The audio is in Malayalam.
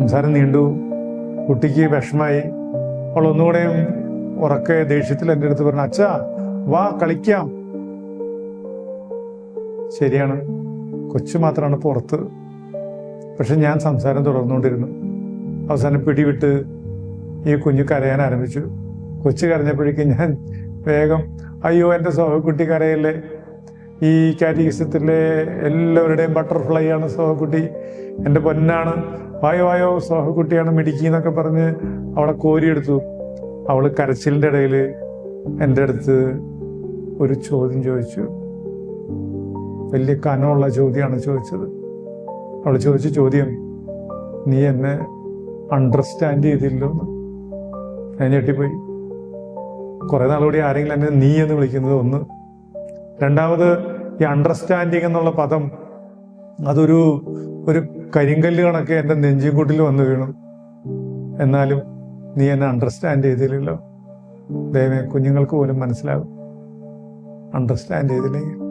സംസാരം നീണ്ടു. കുട്ടിക്ക് വിഷമായി. അവൾ ഒന്നുകൂടെയും ഉറക്കെ ദേഷ്യത്തിൽ എന്റെ അടുത്ത് പറഞ്ഞു അച്ഛാ വാ കളിക്കാം. ശരിയാണ്. കൊച്ചു മാത്രമാണ് പുറത്ത്. പക്ഷെ ഞാൻ സംസാരം തുടർന്നുകൊണ്ടിരുന്നു. അവസാനം പിടിവിട്ട് ഈ കുഞ്ഞു കരയാൻ ആരംഭിച്ചു. കൊച്ചു കരഞ്ഞപ്പോഴേക്കും ഞാൻ വേഗം അയ്യോ എന്റെ സോഹക്കുട്ടി കരയല്ലേ? ഈ കാറ്റഗിസത്തിലെ എല്ലാവരുടെയും ബട്ടർഫ്ലൈ ആണ് സോഹക്കുട്ടി. എന്റെ പൊന്നാണ്. വായോ വായോ സോഹക്കുട്ടിയാണ് മിടുക്കി എന്നൊക്കെ പറഞ്ഞ് അവളെ കോരിയെടുത്തു. അവൾ കരച്ചിലിന്റെ ഇടയിൽ എന്റെ അടുത്ത് ഒരു ചോദ്യം ചോദിച്ചു. വലിയ കനമുള്ള ചോദ്യമാണ് ചോദിച്ചത്. അവൾ ചോദിച്ച ചോദ്യം നീ എന്നെ അണ്ടർസ്റ്റാൻഡ് ചെയ്തില്ലോ ഞാൻ ഞെട്ടിപ്പോയി. കുറെ നാളുകൂടി ആരെങ്കിലും എന്നെ നീ എന്ന് വിളിക്കുന്നത് ഒന്ന്. രണ്ടാമത് ഈ അണ്ടർസ്റ്റാൻഡിങ് എന്നുള്ള പദം അതൊരു ഒരു കരിങ്കല്ല് കണക്ക് എന്റെ നെഞ്ചിൻകൂട്ടിൽ വന്നു വീണു. എന്നാലും നീ എന്നെ അണ്ടർസ്റ്റാൻഡ് ചെയ്തില്ലല്ലോ. ദൈവമേ കുഞ്ഞുങ്ങൾക്ക് പോലും മനസ്സിലാകും അണ്ടർസ്റ്റാൻഡ് ചെയ്തില്ലെങ്കിൽ